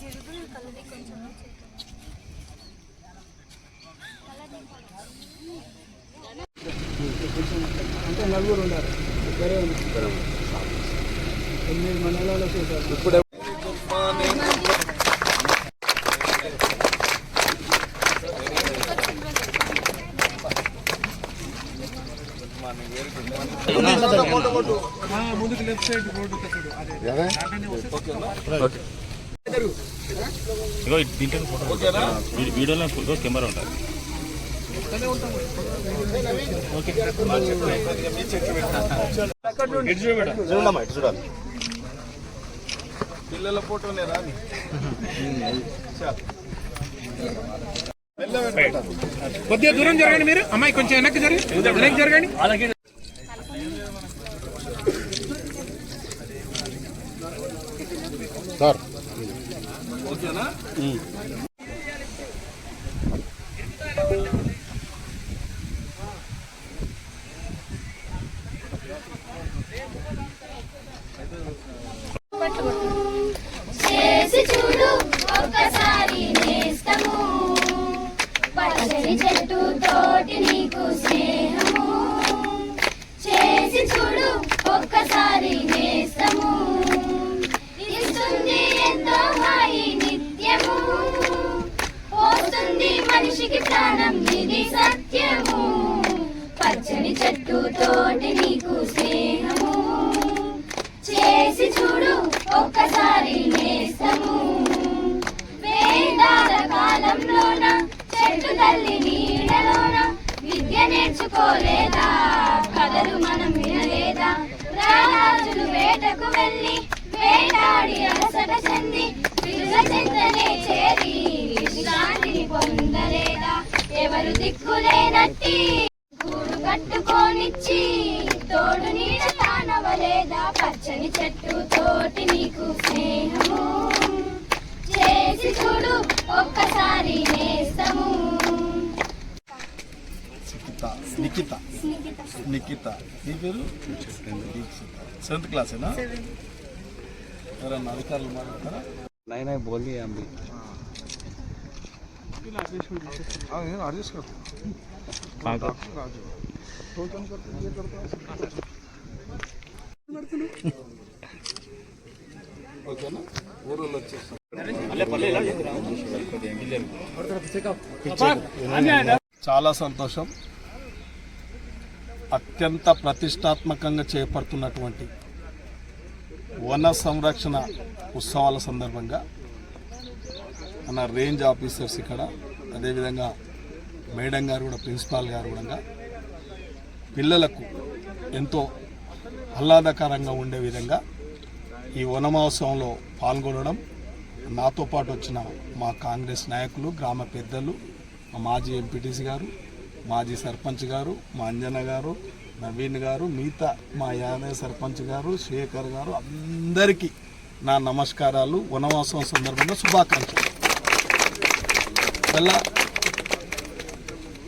జరుగుతుంది కలది కొంచెం అంటే నలుగురు ఉన్నారు. ఇద్దరే ఉన్నారు. ఎనిమిది మండలాల్లో చేశారు. ముందుకు లెఫ్ట్ సైడ్ రోడ్డు ఇగో దీంట్లో ఫోటో వీడియోలో ఫుల్ కెమెరా ఉంటుంది పిల్లల ఫోటోనే రాని కొద్దిగా దూరం జరగండి మీరు. అమ్మాయి కొంచెం వెనక్కి జరగండి. వెనక్కి జరగండి. సార్. ఓకేనా చేసి చూడు ఒక్కసారి నేస్తము. వేదాల కాలంలోన చెట్టు తల్లి నీడలోన విద్య నేర్చుకోలేదా? కథలు మనం వినలేదా? రాజులు వేటకు వెళ్ళి వేటాడి అలసట చెంది పిల్ల చేరి విశ్రాంతిని పొందలేదా? ఎవరు దిక్కులేనట్టి గూడు కట్టుకోనిచ్చి తోడుని నీకు స్నేహము. చేసి చూడు ఒక్కసారి నేస్తము. నిఖిత నిఖిత. నీ పేరు? సెవెంత్ క్లాసేనా? ఎవరన్నా అధికారులు మాట్లాడతారా? నైన్ ఐ బోల్ అంబి. టోకెన్ ఓకేనా? ఊరోళ్ళు వచ్చేస్తాం. చాలా సంతోషం. అత్యంత ప్రతిష్టాత్మకంగా చేపడుతున్నటువంటి వన సంరక్షణ ఉత్సవాల సందర్భంగా మన రేంజ్ ఆఫీసర్స్ ఇక్కడ అదేవిధంగా మేడం గారు కూడా ప్రిన్సిపాల్ గారు కూడా పిల్లలకు ఎంతో ఆహ్లాదకరంగా ఉండే విధంగా ఈ వనమహోత్సవంలో పాల్గొనడం నాతో పాటు వచ్చిన మా కాంగ్రెస్ నాయకులు గ్రామ పెద్దలు మా మాజీ ఎంపీటీసీ గారు మాజీ సర్పంచ్ గారు మా అంజన గారు నవీన్ గారు మిగతా మా యాదవ్ సర్పంచ్ గారు శేఖర్ గారు అందరికీ నా నమస్కారాలు. వనవాసం సందర్భంగా శుభాకాంక్షలు. వల్ల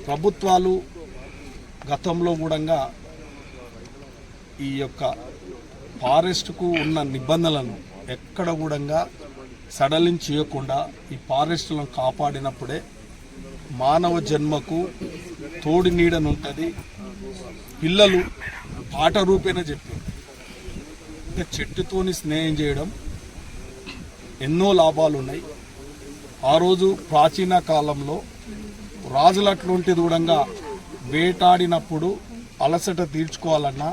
ప్రభుత్వాలు గతంలో కూడా ఈ యొక్క ఫారెస్ట్కు ఉన్న నిబంధనలను ఎక్కడ కూడా సడలించి చేయకుండా ఈ ఫారెస్ట్లను కాపాడినప్పుడే మానవ జన్మకు తోడి నీడనుంటుంది. పిల్లలు పాట రూపేణ చెప్పారు. అంటే చెట్టుతోని స్నేహం చేయడం ఎన్నో లాభాలు ఉన్నాయి ఆ రోజు ప్రాచీన కాలంలో రాజులు అట్లాంటిది దూరంగా వేటాడినప్పుడు అలసట తీర్చుకోవాలన్నా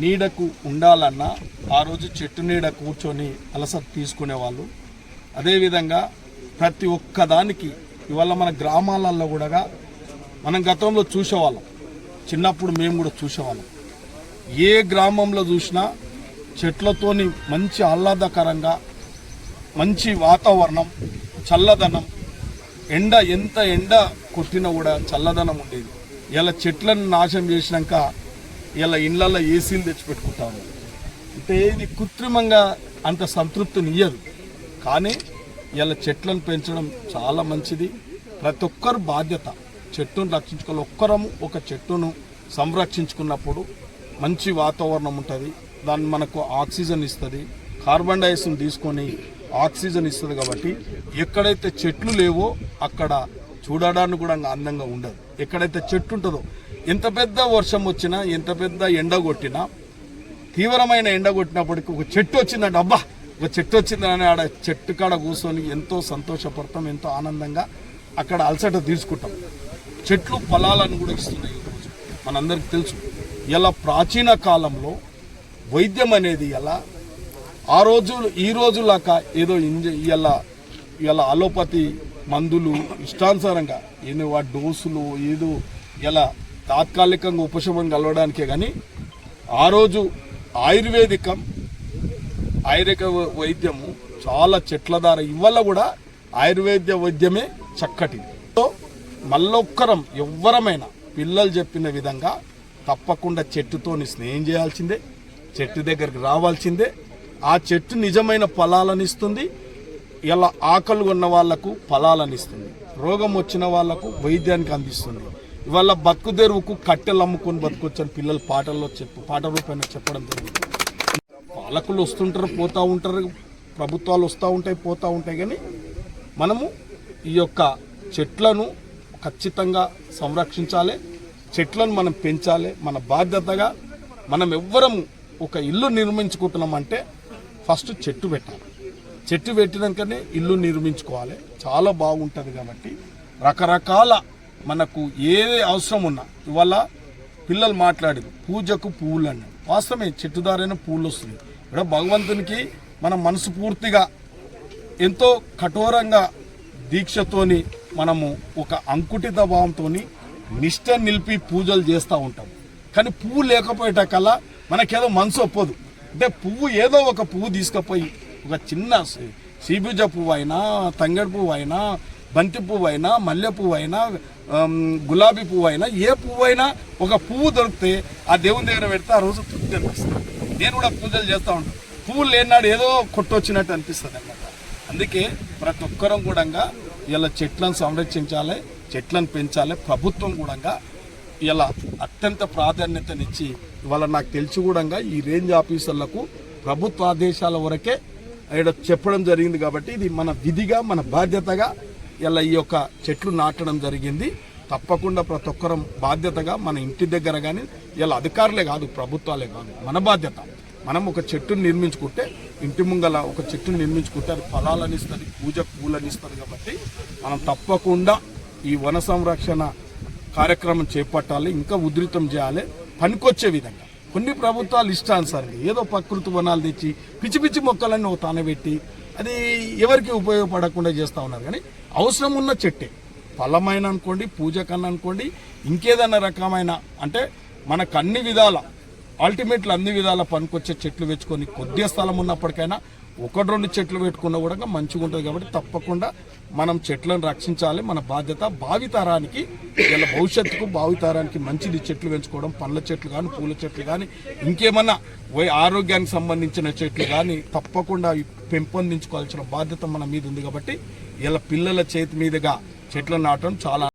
నీడకు ఉండాలన్నా ఆ రోజు చెట్టు నీడ కూర్చొని అలసట తీసుకునేవాళ్ళు. అదేవిధంగా ప్రతి ఒక్క దానికి ఇవాళ మన గ్రామాలలో కూడా మనం గతంలో చూసేవాళ్ళం. చిన్నప్పుడు మేము కూడా చూసేవాళ్ళం. ఏ గ్రామంలో చూసినా చెట్లతోని మంచి ఆహ్లాదకరంగా మంచి వాతావరణం చల్లదనం ఎండ ఎంత ఎండ కొట్టినా కూడా చల్లదనం ఉండేది. ఇలా చెట్లను నాశనం చేసినాక ఇలా ఇళ్ళల్లో ఏసీలు తెచ్చిపెట్టుకుంటాము. అంటే ఇది కృత్రిమంగా అంత సంతృప్తినియ్యదు కానీ ఇలా చెట్లను పెంచడం చాలా మంచిది. ప్రతి ఒక్కరు బాధ్యత. చెట్టును రక్షించుకోవాలి. ఒక్కరము ఒక చెట్టును సంరక్షించుకున్నప్పుడు మంచి వాతావరణం ఉంటుంది. దాన్ని మనకు ఆక్సిజన్ ఇస్తుంది. కార్బన్ డైఆక్సైడ్ తీసుకొని ఆక్సిజన్ ఇస్తుంది కాబట్టి ఎక్కడైతే చెట్లు లేవో అక్కడ చూడడానికి కూడా అందంగా ఉండదు. ఎక్కడైతే చెట్టు ఉంటుందో ఎంత పెద్ద వర్షం వచ్చినా ఎంత పెద్ద ఎండ కొట్టినా తీవ్రమైన ఎండ కొట్టినప్పటికీ ఒక చెట్టు వచ్చిందంటే అబ్బా ఒక చెట్టు వచ్చిందని ఆడ చెట్టు కాడ కూర్చొని ఎంతో సంతోషపడతాం ఎంతో ఆనందంగా అక్కడ అలసట తీసుకుంటాం. చెట్లు ఫలాలను కూడా ఇస్తున్నాయి ఈరోజు. మనందరికి తెలుసు. ఇలా ప్రాచీన కాలంలో వైద్యం అనేది ఎలా ఆ రోజు ఈ రోజులాక ఏదో ఇంజ ఇలా ఇలా అలోపతి మందులు ఇష్టానుసారంగా ఏదో వాటి డోసులు ఏదో ఇలా తాత్కాలికంగా ఉపశమనం కలవడానికే కానీ ఆ రోజు ఆయుర్వేదికం ఆయుర్వేద వైద్యము చాలా చెట్ల ధార ఇవల్ల కూడా ఆయుర్వేద వైద్యమే చక్కటిది. సో మళ్ళొక్కరం ఎవ్వరమైనా పిల్లలు చెప్పిన విధంగా తప్పకుండా చెట్టుతోని స్నేహం చేయాల్సిందే చెట్టు దగ్గరికి రావాల్సిందే. ఆ చెట్టు నిజమైన ఫలాలను ఇస్తుంది ఇలా ఆకలి ఉన్న వాళ్ళకు ఫలాలను ఇస్తుంది. రోగం వచ్చిన వాళ్ళకు వైద్యానికి అందిస్తుంది. ఇవాళ బతుకు తెరువుకు కట్టెలు అమ్ముకొని బతుకొచ్చని పిల్లలు పాటల్లో చెప్పు పాట రూపాయన చెప్పడం జరిగింది. పాలకులు వస్తుంటారు పోతూ ఉంటారు ప్రభుత్వాలు వస్తూ ఉంటాయి పోతూ ఉంటాయి కానీ మనము ఈ యొక్క చెట్లను ఖచ్చితంగా సంరక్షించాలి. చెట్లను మనం పెంచాలి. మన బాధ్యతగా మనం ఎవ్వరం ఒక ఇల్లు నిర్మించుకుంటున్నామంటే ఫస్ట్ చెట్టు పెట్టాలి. చెట్టు పెట్టినాకనే ఇల్లు నిర్మించుకోవాలి. చాలా బాగుంటుంది కాబట్టి. రకరకాల మనకు ఏది అవసరం ఉన్నా ఇవాళ పిల్లలు మాట్లాడి పూజకు పువ్వులు అన్నాడు వాస్తవమే చెట్టు దారైన పువ్వులు వస్తుంది ఇక్కడ భగవంతునికి మనం మనసు పూర్తిగా ఎంతో కఠోరంగా దీక్షతోని మనము ఒక అంకుటిత భావంతో నిష్ట నిలిపి పూజలు చేస్తూ ఉంటాం. కానీ పువ్వు లేకపోయేటకల్లా మనకేదో మనసు ఒప్పదు. అంటే పువ్వు ఏదో ఒక పువ్వు తీసుకుపోయి ఒక చిన్న సీ- సీబుజ పువ్వు అయినా తంగడి పువ్వు అయినా బంతి పువ్వు అయినా మల్లె పువ్వు అయినా గులాబీ పువ్వు అయినా ఏ పువ్వు అయినా ఒక పువ్వు దొరికితే ఆ దేవుని దగ్గర పెడితే ఆ రోజు తృప్తి అనిపిస్తుంది. నేను కూడా పూజలు చేస్తూ ఉంటాను పువ్వులు లేనాడు ఏదో కొట్టొచ్చినట్టు అనిపిస్తుంది అన్నమాట. అందుకే ప్రతి ఒక్కరం కూడా ఇలా చెట్లను సంరక్షించాలి చెట్లను పెంచాలి ప్రభుత్వం కూడా ఇలా అత్యంత ప్రాధాన్యతనిచ్చి ఇవాళ నాకు తెలిసి కూడా ఈ రేంజ్ ఆఫీసర్లకు ప్రభుత్వ ఆదేశాల వరకే ఇక్కడ చెప్పడం జరిగింది కాబట్టి ఇది మన విధిగా మన బాధ్యతగా ఇలా ఈ యొక్క చెట్లు నాటడం జరిగింది. తప్పకుండా ప్రతి ఒక్కరం బాధ్యతగా మన ఇంటి దగ్గర కానీ ఇలా అధికారులే కాదు ప్రభుత్వాలే కాదు మన బాధ్యత. మనం ఒక చెట్టును నిర్మించుకుంటే ఇంటి ముంగల ఒక చెట్టును నిర్మించుకుంటే అది ఫలాలను ఇస్తుంది పూజ పూలను ఇస్తుంది కాబట్టి మనం తప్పకుండా ఈ వన సంరక్షణ కార్యక్రమం చేపట్టాలి ఇంకా ఉధృతం చేయాలి పనికొచ్చే విధంగా. కొన్ని ప్రభుత్వాలు ఇష్టానుసారంగా ఏదో ప్రకృతి వనాలు తెచ్చి పిచ్చి పిచ్చి మొక్కలన్నీ ఒక తానబెట్టి అది ఎవరికి ఉపయోగపడకుండా చేస్తూ ఉన్నారు. కానీ అవసరం ఉన్న చెట్టే. ఫలమైన అనుకోండి పూజ కన్నా అనుకోండి ఇంకేదన్నా రకమైన అంటే మనకు అన్ని విధాల అల్టిమేట్లు అన్ని విధాల పనికొచ్చే చెట్లు తెచ్చుకొని కొద్ది స్థలం ఉన్నప్పటికైనా ఒకటి రెండు చెట్లు పెట్టుకున్నా కూడా మంచిగా ఉంటుంది కాబట్టి తప్పకుండా మనం చెట్లను రక్షించాలి. మన బాధ్యత భావితరానికి ఇలా భవిష్యత్తుకు భావితరానికి మంచిది. చెట్లు పెంచుకోవడం పండ్ల చెట్లు కానీ పూల చెట్లు కానీ ఇంకేమన్నా వై- ఆరోగ్యానికి సంబంధించిన చెట్లు కానీ తప్పకుండా పెంపొందించుకోవాల్సిన బాధ్యత మన మీద ఉంది కాబట్టి ఇలా పిల్లల చేతి మీదుగా చెట్లు నాటడం చాలా